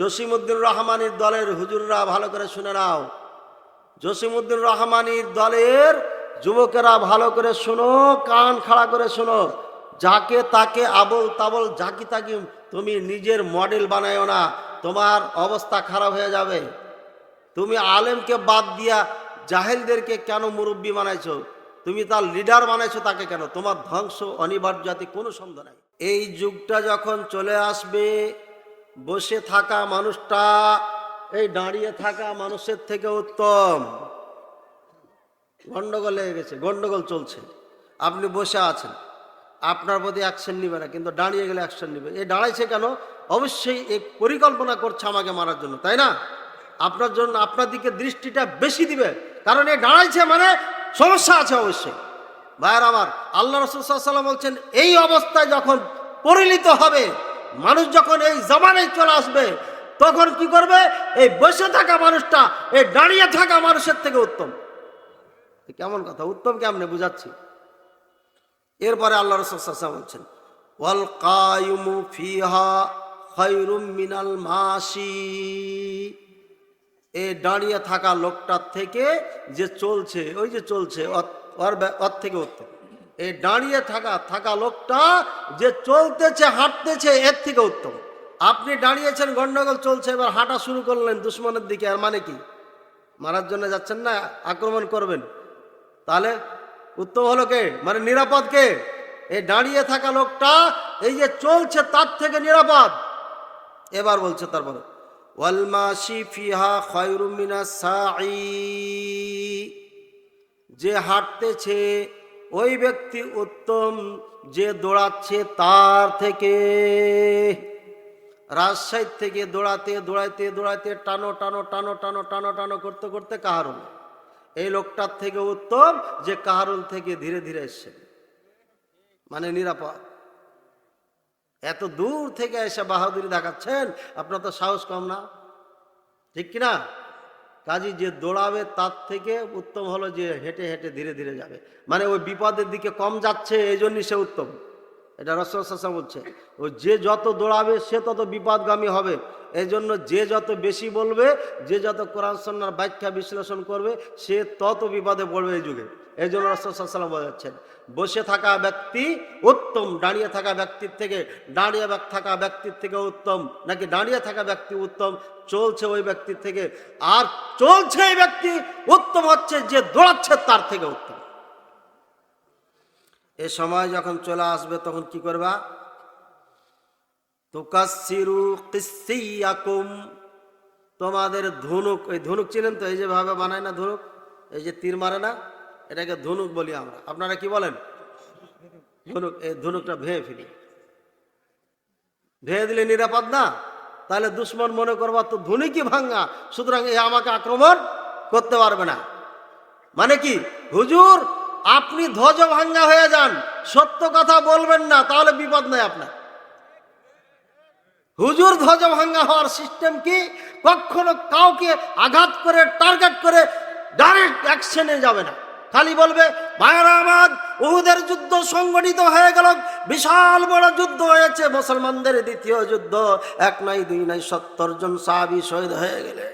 জসিমুদ্দিন রহমানির দলের হুজুররা ভালো করে শুনে নাও। জসিমুদ্দিন রহমানির দলের যুবকেরা ভালো করে শোনো, কান খাড়া করে শোনো। যাকে তাকে আবল তাবল যাকি তাকি, তুমি নিজের মডেল বানায়ও না, তোমার অবস্থা খারাপ হয়ে যাবে। তুমি আলেমকে বাদ দিয়া জাহেলদেরকে কেন মুরব্বী বানাইছো? তুমি তার লিডার বানাইছো তাকে কেন? তোমার ধ্বংস, অনিবার্য কোনো সন্দেহ নাই। এই যুগটা যখন চলে আসবে বসে থাকা মানুষটা, এই দাঁড়িয়ে থাকা মানুষের থেকে উত্তম। গন্ডগোল লেগে গেছে, গন্ডগোল চলছে। আপনি বসে আছেন, আপনার প্রতি অ্যাকশন নিবে না, কিন্তু দাঁড়িয়ে গেলে অ্যাকশন নিবে। এ দাঁড়াইছে কেন? অবশ্যই এই পরিকল্পনা করছে আমাকে মারার জন্য, তাই না? আপনার জন্য আপনার দিকে দৃষ্টিটা বেশি দিবে, কারণ এ দাঁড়াইছে মানে সমস্যা আছে অবশ্যই। ভাইয়ের আমার, আল্লাহ রসুল্লাহ বলছেন, এই অবস্থায় যখন পরিণত হবে মানুষ যখন এই জমানে চলে আসবে, তখন কি করবে? এই বসে থাকা মানুষটা, এই দাঁড়িয়ে থাকা মানুষের থেকে উত্তম। কেমন কথা? উত্তম কেমনে বুঝাচ্ছি? এরপরে আল্লাহ রসুল্লাহ বলছেন কায়ুমু ফিহা মিনাল মাসি এ দাঁড়িয়ে থাকা লোকটার থেকে যে চলছে, ওই যে চলছে ওর থেকে উত্তম। এই দাঁড়িয়ে থাকা থাকা লোকটা যে চলতেছে, হাঁটতেছে, এর থেকে উত্তম। আপনি দাঁড়িয়েছেন, গন্ডগোল চলছে, এবার হাঁটা শুরু করলেন দুশ্মনের দিকে আর মানে কি? মারার জন্য যাচ্ছেন না, আক্রমণ করবেন। তাহলে উত্তম হলো কে? মানে নিরাপদ কে? এই দাঁড়িয়ে থাকা লোকটা, এই যে চলছে, তার থেকে নিরাপদ। এবার বলছে তারপরে ওয়ালমাসি ফিহা সাঈ। যে হাঁটতেছে ওই ব্যক্তি উত্তম যে দৌড়াচ্ছে তার থেকে। রাজশাহী থেকে দৌড়াতে, দৌড়াইতে দৌড়াইতে টানো টানো টানো টানো টানো টানো করতে করতে কাহারুল? এই লোকটার থেকে উত্তম যে কাহারুল থেকে ধীরে ধীরে এসছে। মানে নিরাপদ। এত দূর থেকে এসে বাহাদুরি দেখাচ্ছেন, আপনার তো সাহস কম না। ঠিক কিনা? কাজী যে দৌড়াবে তার থেকে উত্তম হলো যে হেঁটে হেঁটে ধীরে ধীরে যাবে। মানে ওই বিপদের দিকে কম যাচ্ছে, এই জন্যই সে উত্তম। এটা রসা বলছে। ও যে যত দৌড়াবে, সে তত বিপদগামী হবে। এই জন্য যে যত বেশি বলবে, যে যত কোরআন সন্ন্যার ব্যাখ্যা বিশ্লেষণ করবে, সে তত বিপদে পড়বে এই যুগে। এই জন্য রসদাল্লাম বোঝাচ্ছেন বসে থাকা ব্যক্তি উত্তম, দাঁড়িয়ে থাকা ব্যক্তির থেকে, দাঁড়িয়ে থাকা ব্যক্তির থেকে উত্তম, নাকি দাঁড়িয়ে থাকা ব্যক্তি উত্তম, চলছে ওই ব্যক্তির থেকে, আর চলছে এই ব্যক্তি উত্তম হচ্ছে যে দৌড়াচ্ছে তার থেকে উত্তম। এ সময় যখন চলে আসবে, তখন কি করবা? তুকাসিরু কিসিয়াকুম তোমাদের ধনুক ওই ধনুক চিনেন তো? এই যে ভাবে বানায় না ধনুক? এই যে তীর মারে না? এটাকে ধনুক বলি আমরা। আপনারা কি বলেন? ধনুক এই ধনুকটা ভেঙে ফেলি। ভেঙে দিলে নিরাপদ না? তাহলে দুশ্মন মনে করবা তো ধনুকই ভাঙ্গা সুতরাং এ আমাকে আক্রমণ করতে পারবে না। মানে কি? হুজুর, আপনি ধ্বজ ভাঙ্গা হয়ে যান, সত্য কথা বলবেন না, তাহলে বিপদ নাই আপনার। হুজুর, ধ্বজ ভাঙ্গা হওয়ার সিস্টেম কি? কখনো কাউকে আঘাত করে টার্গেট করে ডাইরেক্ট অ্যাকশনে যাবে না। খালি বলবে ভাইরা উহুদের যুদ্ধ সংগঠিত হয়ে গেল। বিশাল বড় যুদ্ধ হয়েছে, মুসলমানদের দ্বিতীয় যুদ্ধ। এক নাই, দুই নাই, সত্তর জন সাহাবি শহীদ হয়ে গেলে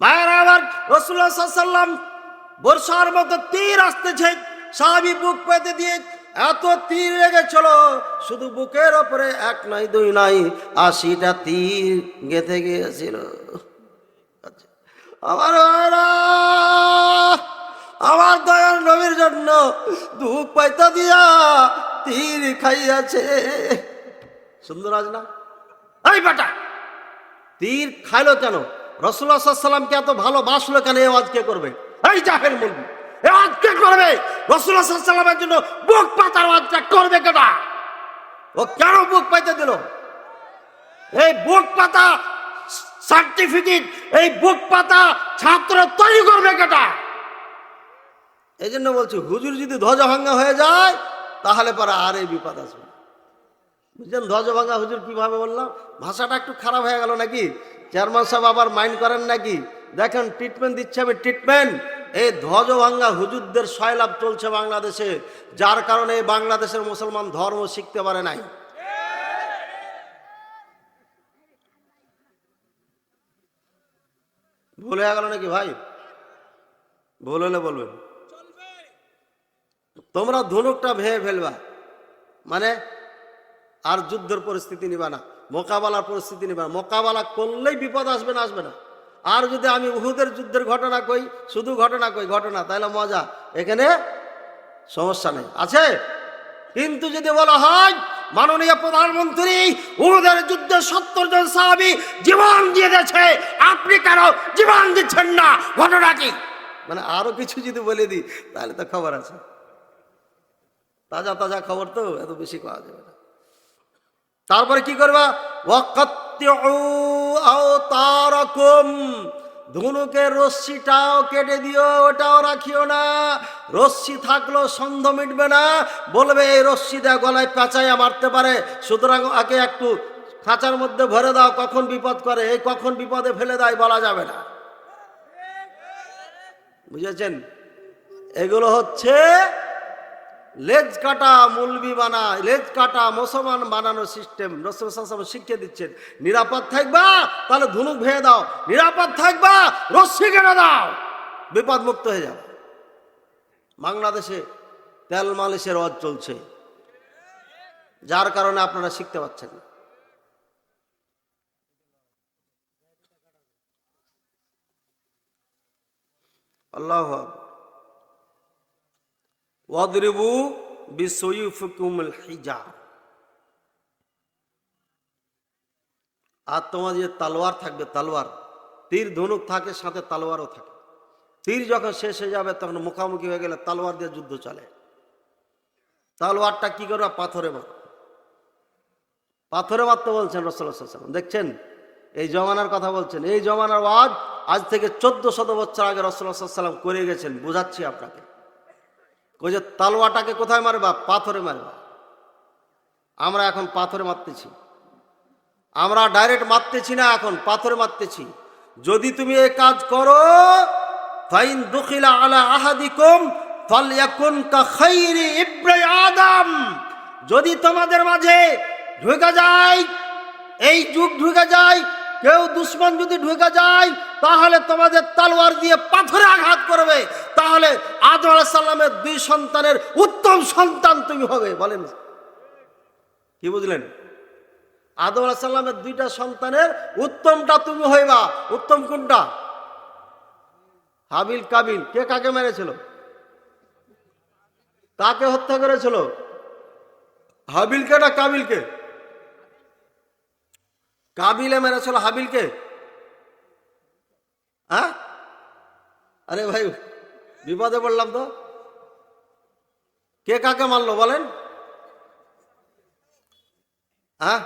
ভাইরা আমার রসুল্লাহ সাল্লাম বর্ষার মতো তীর আসতেছে, সাহাবি বুক পেতে দিয়ে এত তীর লেগেছিল শুধু বুকের ওপরে এক নাই, দুই নাই, আশিটা তীর গেঁথে গিয়েছিল। আমার আমার দয়াল নবীর জন্য দুঃখ পাইতা দিয়া তীর খাইয়াছে। সুন্দর আজ না? এই বেটা, তীর খাইলো কেন? রসুল্লাহ সাল্লামকে এত ভালোবাসলো কেন? এ আজকে করবে? এই জাহের মুরগি এ আজকে করবে? রসুল্লাহ সাল্লামের জন্য বুক পাতার আজকে করবে কেটা? ও কেন বুক পাইতে দিল? এই বুক পাতা সার্টিফিকেট, এই বুক পাতা ছাত্র তৈরি করবে কেটা? এই জন্য বলছি, হুজুর যদি ধ্বজা ভাঙ্গা হয়ে যায়, তাহলে পরে আর এই বিপদ আসবে। বুঝলেন, ধ্বজভাঙ্গা, হুজুর কীভাবে বললাম? ভাষাটা একটু খারাপ হয়ে গেল নাকি? চেয়ারম্যান সাহেব আবার মাইন্ড করেন নাকি? দেখেন ট্রিটমেন্ট দিচ্ছে আমি ট্রিটমেন্ট এই ধ্বজভাঙ্গা, হুজুরদের সয়লাভ চলছে বাংলাদেশে, যার কারণে বাংলাদেশের মুসলমান ধর্ম শিখতে পারে নাই। ভুল হয়ে গেল নাকি ভাই? ভুল হলে বলবেন। তোমরা ধনুকটা ভেঙে ফেলবা। মানে আর যুদ্ধের পরিস্থিতি নিবা না, মোকাবেলার পরিস্থিতি নিবা মোকাবেলা করলেই বিপদ আসবে না আসবে না। আর যদি আমি উহুদের যুদ্ধের ঘটনা কই, শুধু ঘটনা কই, ঘটনা, তাহলে মজা। এখানে সমস্যা নেই। আছে? কিন্তু যদি বলা হয় মাননীয় প্রধানমন্ত্রী, উহুদের যুদ্ধে সত্তর জন সাহাবি জীবন দিয়ে দিয়েছে। আপনি কেন জীবন দিচ্ছেন না? ঘটনা কি? মানে আরও কিছু যদি বলে দিই, তাহলে তো খবর আছে। তাজা তাজা খবর তো এত বেশি পাওয়া যাবে না। তারপরে কি করবা? তারকম ধনুকের রশ্মিটাও কেটে দিও, ওটাও রাখিও না। রশ্মি থাকলেও সন্ধ মিটবে না। বলবে, এই রশ্মিটা গলায় পেঁচাইয়া মারতে পারে। সুতরাং আগে একটু খাঁচার মধ্যে ভরে দাও, কখন বিপদ করে। এই কখন বিপদে ফেলে দেয় বলা যাবে না। বুঝেছেন? এগুলো হচ্ছে লেজ কাটা মুলবি বানা লেজ কাটা মুসলমান বানানোর সিস্টেম রসুল শিখিয়ে দিচ্ছেন, নিরাপদ থাকবা, তাহলে ধনুক ভেঙে দাও, নিরাপদ থাকবা, রশ্মি কেটে দাও বিপদ মুক্ত হয়ে যাও বাংলাদেশে তেল মালিশের রদ চলছে, যার কারণে আপনারা শিখতে পাচ্ছেন না। আল্লাহ। আর তোমার যে তালোয়ার থাকবে, তালোয়ার। তীর ধনুক থাকে, সাথে তালোয়ারও থাকে। তীর যখন শেষ হয়ে যাবে, তখন মুখামুখি হয়ে গেলে তালোয়ার দিয়ে যুদ্ধ চলে। তালোয়ারটা কি করবে? পাথরে মার পাথরে মারতে বলছেন রসুল্লাহাম দেখছেন? এই জমানার কথা বলছেন। এই জমানার ওয়াজ আজ থেকে চোদ্দ শত বছর আগে রসুল্লাহাম করে গেছেন। বুঝাচ্ছি আপনাকে। ওই যে তালোয়াটাকে কোথায় মারবা? পাথরে মারবা। আমরা এখন পাথরে মারতেছি। আমরা ডাইরেক্ট মারতেছি না এখন, পাথরে মারতেছি। যদি তুমি এই কাজ করো, ফাইন দুখিলা আলা আহাদিকুম, ফালয়াকুন কা খাইরি ইব্রাই আদম। যদি তোমাদের মাঝে ঢুকে যায়, এই যুগ ঢুকে যায়, কেউ দুশ্মন যদি ঢুকে যায়, তাহলে তোমাদের তালোয়ার দিয়ে পাথরে আঘাত করবে। তাহলে আদম আলাহ সাল্লামের দুই সন্তানের উত্তম সন্তান তুমি হবে, বলেন। কি বুঝলেন? আদম আলাহ সাল্লামের দুইটা সন্তানের উত্তমটা তুমি হইবা। উত্তম কোনটা? হাবিল কাবিল। কে কাকে মেরেছিল? হত্যা করেছিল? হাবিলকে না কাবিলকে কাবিলে মেরেছিল হাবিলকে হ্যাঁ? আরে ভাই বিপদে পড়লাম তো। কে কাকে মারলো বলেন? হ্যাঁ?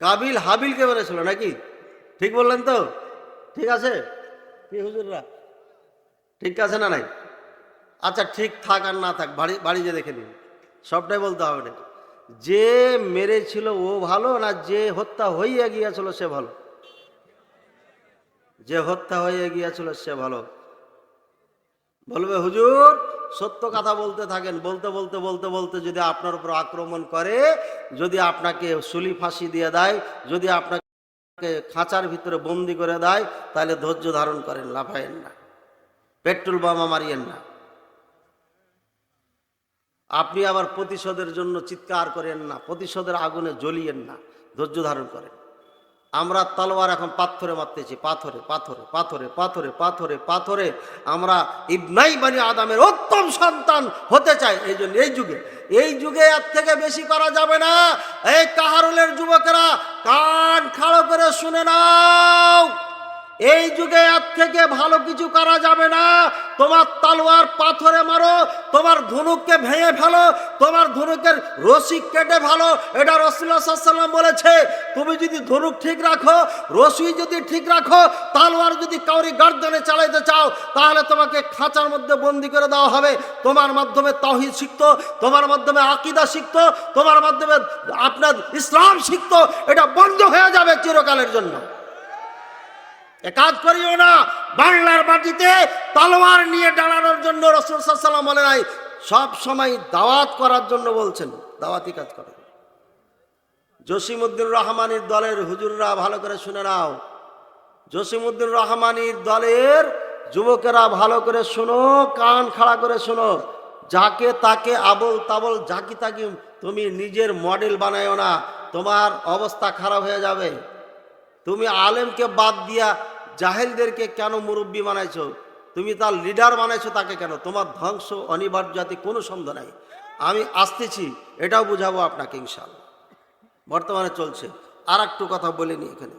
কাবিল হাবিলকে মেরেছিল নাকি? ঠিক বললেন তো? ঠিক আছে? কি হুজুররা? ঠিক আছে না নাই? আচ্ছা ঠিক থাক আর না থাক বাড়ি বাড়ি যে দেখে নিন। সবটাই বলতে হবে না যে মেরেছিল ও ভালো না যে হত্যা হইয়া গিয়েছিল সে ভালো। যে হত্যা হয়ে গিয়েছিল, সে ভালো। বলবে, হুজুর, সত্য কথা বলতে থাকেন। বলতে বলতে বলতে বলতে যদি আপনার উপর আক্রমণ করে, যদি আপনাকে সুলি ফাঁসি দিয়ে দেয়, যদি আপনাকে খাঁচার ভিতরে বন্দি করে দেয়, তাহলে ধৈর্য ধারণ করেন, লাফায়েন না। পেট্রোল বোমা মারিয়েন না। আপনি আবার প্রতিশোধের জন্য চিৎকার করেন না, প্রতিশোধের আগুনে জ্বলিয়েন না, ধৈর্য ধারণ করেন। আমরা তলোয়ার এখন পাথরে মারতেছি, পাথরে পাথরে পাথরে পাথরে পাথরে পাথরে আমরা ইবনাই বানি আদামের উত্তম সন্তান হতে চাই এই জন্য এই যুগে। এই যুগে এর থেকে বেশি করা যাবে না। এই কাহারুলের যুবকেরা কান খাড়ো করে শুনে নাও। এই যুগে এর থেকে ভালো কিছু করা যাবে না। তোমার তালোয়ার পাথরে মারো, তোমার ধনুককে ভেঙে ফেলো, তোমার ধনুকের রশি কেটে ফেলো। এটা রসুল্লাহাম বলেছে, তুমি যদি ধনুক ঠিক রাখো, রশি যদি ঠিক রাখো, তালোয়ার যদি কাউরি গর্দনে চালাইতে চাও, তাহলে তোমাকে খাঁচার মধ্যে বন্দি করে দেওয়া হবে। তোমার মাধ্যমে তহিদ শিখতো, তোমার মাধ্যমে আকিদা শিখতো, তোমার মাধ্যমে আপনার ইসলাম শিখত। এটা বন্ধ হয়ে যাবে চিরকালের জন্য। এ কাজ করিও না, বাংলার মাটিতে তালোয়ার নিয়ে দাঁড়ানোর জন্য রসুল সাল্লাম বলে নাই, সব সময় দাওয়াত করার জন্য বলছেন, দাওয়াতি কাজ করে। জসিমুদ্দিন রহমানের দলের হুজুররা ভালো করে শুনে নাও। জসিমুদ্দিন রহমানির দলের যুবকেরা ভালো করে শোনো, কান খাড়া করে শোনো। যাকে তাকে আবল তাবল জাকি তাকি তুমি নিজের মডেল বানায়ও না, তোমার অবস্থা খারাপ হয়ে যাবে। তুমি আলেমকে বাদ দিয়া জাহেলদেরকে কেন মুরব্বী বানাইছো? তুমি তার লিডার বানাইছো তাকে কেন? তোমার ধ্বংস, অনিবার্য জাতি কোনো সন্দেহ নাই। আমি আসতেছি, এটাও বুঝাবো আপনাকে ইনশাল বর্তমানে চলছে। আর একটু কথা বলিনি এখানে।